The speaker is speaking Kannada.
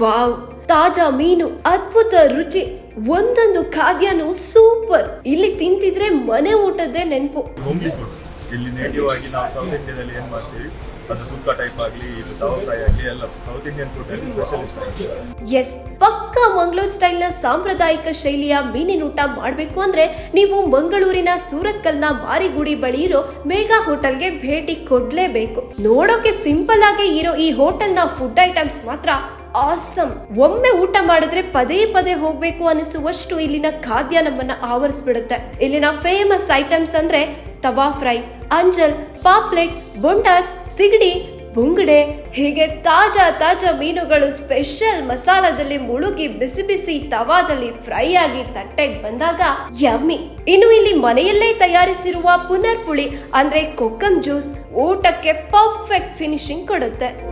ವಾವ್ ತಾಜಾ ಮೀನು ಅದ್ಭುತ ರುಚಿ ಒಂದೊಂದು ಖಾದ್ಯನು ಸೂಪರ್. ಇಲ್ಲಿ ತಿಂತಿದ್ರೆ ಮನೆ ಊಟದ್ದೇ ನೆನಪು. ಇಲ್ಲಿ ನೇಟಿವ್ ಆಗಿ ನಾವು ಸೌತ್ ಇಂಡಿಯಾದಲ್ಲಿ ಏನ್ ಮಾಡ್ತೀವಿ? ಅದು ಸುಕ್ಕ ಟೈಪ್ ಆಗಲಿ ಇದು ತವ ಫ್ರೈ ಆಗಲಿ ಎಲ್ಲ ಸೌತ್ ಇಂಡಿಯನ್ ಫುಡ್ ಅಲ್ಲಿ ಸ್ಪೆಷಲಿಸ್ಟ್ ಎಸ್ ಪಕ್ಕ ಮಂಗಳೂರು ಸ್ಟೈಲ್ನ ಸಾಂಪ್ರದಾಯಿಕ ಶೈಲಿಯ ಮೀನಿನ ಊಟ ಮಾಡಬೇಕು ಅಂದ್ರೆ ನೀವು ಮಂಗಳೂರಿನ ಸೂರತ್ಕಲ್ನ ಮಾರಿಗುಡಿ ಬಳಿ ಇರೋ ಮೇಘಾ ಹೋಟೆಲ್ಗೆ ಭೇಟಿ ಕೊಡ್ಲೇಬೇಕು. ನೋಡೋಕೆ ಸಿಂಪಲ್ ಆಗಿ ಇರೋ ಈ ಹೋಟೆಲ್ನ ಫುಡ್ ಐಟಮ್ಸ್ ಮಾತ್ರ ಆಸಮ್ ಒಮ್ಮೆ ಊಟ ಮಾಡಿದ್ರೆ ಪದೇ ಪದೇ ಹೋಗ್ಬೇಕು ಅನಿಸುವಷ್ಟು ಇಲ್ಲಿನ ಖಾದ್ಯ ನಮ್ಮನ್ನ ಆವರಿಸ್ಬಿಡುತ್ತೆ. ಇಲ್ಲಿನ ಫೇಮಸ್ ಐಟಮ್ಸ್ ಅಂದ್ರೆ ತವಾ ಫ್ರೈ, ಅಂಜಲ್, ಪಾಪ್ಲೆಟ್, ಬೊಂಡಾಸ್, ಸಿಗಡಿ, ಬುಂಗಡೆ. ಹೀಗೆ ತಾಜಾ ತಾಜಾ ಮೀನುಗಳು ಸ್ಪೆಷಲ್ ಮಸಾಲದಲ್ಲಿ ಮುಳುಗಿ ಬಿಸಿ ಬಿಸಿ ತವಾದಲ್ಲಿ ಫ್ರೈ ಆಗಿ ತಟ್ಟೆಗೆ ಬಂದಾಗ ಯಮ್ಮಿ ಇನ್ನು ಇಲ್ಲಿ ಮನೆಯಲ್ಲೇ ತಯಾರಿಸಿರುವ ಪುನರ್ಪುಳಿ ಅಂದ್ರೆ ಕೊಕ್ಕಂ ಜ್ಯೂಸ್ ಊಟಕ್ಕೆ ಪರ್ಫೆಕ್ಟ್ ಫಿನಿಶಿಂಗ್ ಕೊಡುತ್ತೆ.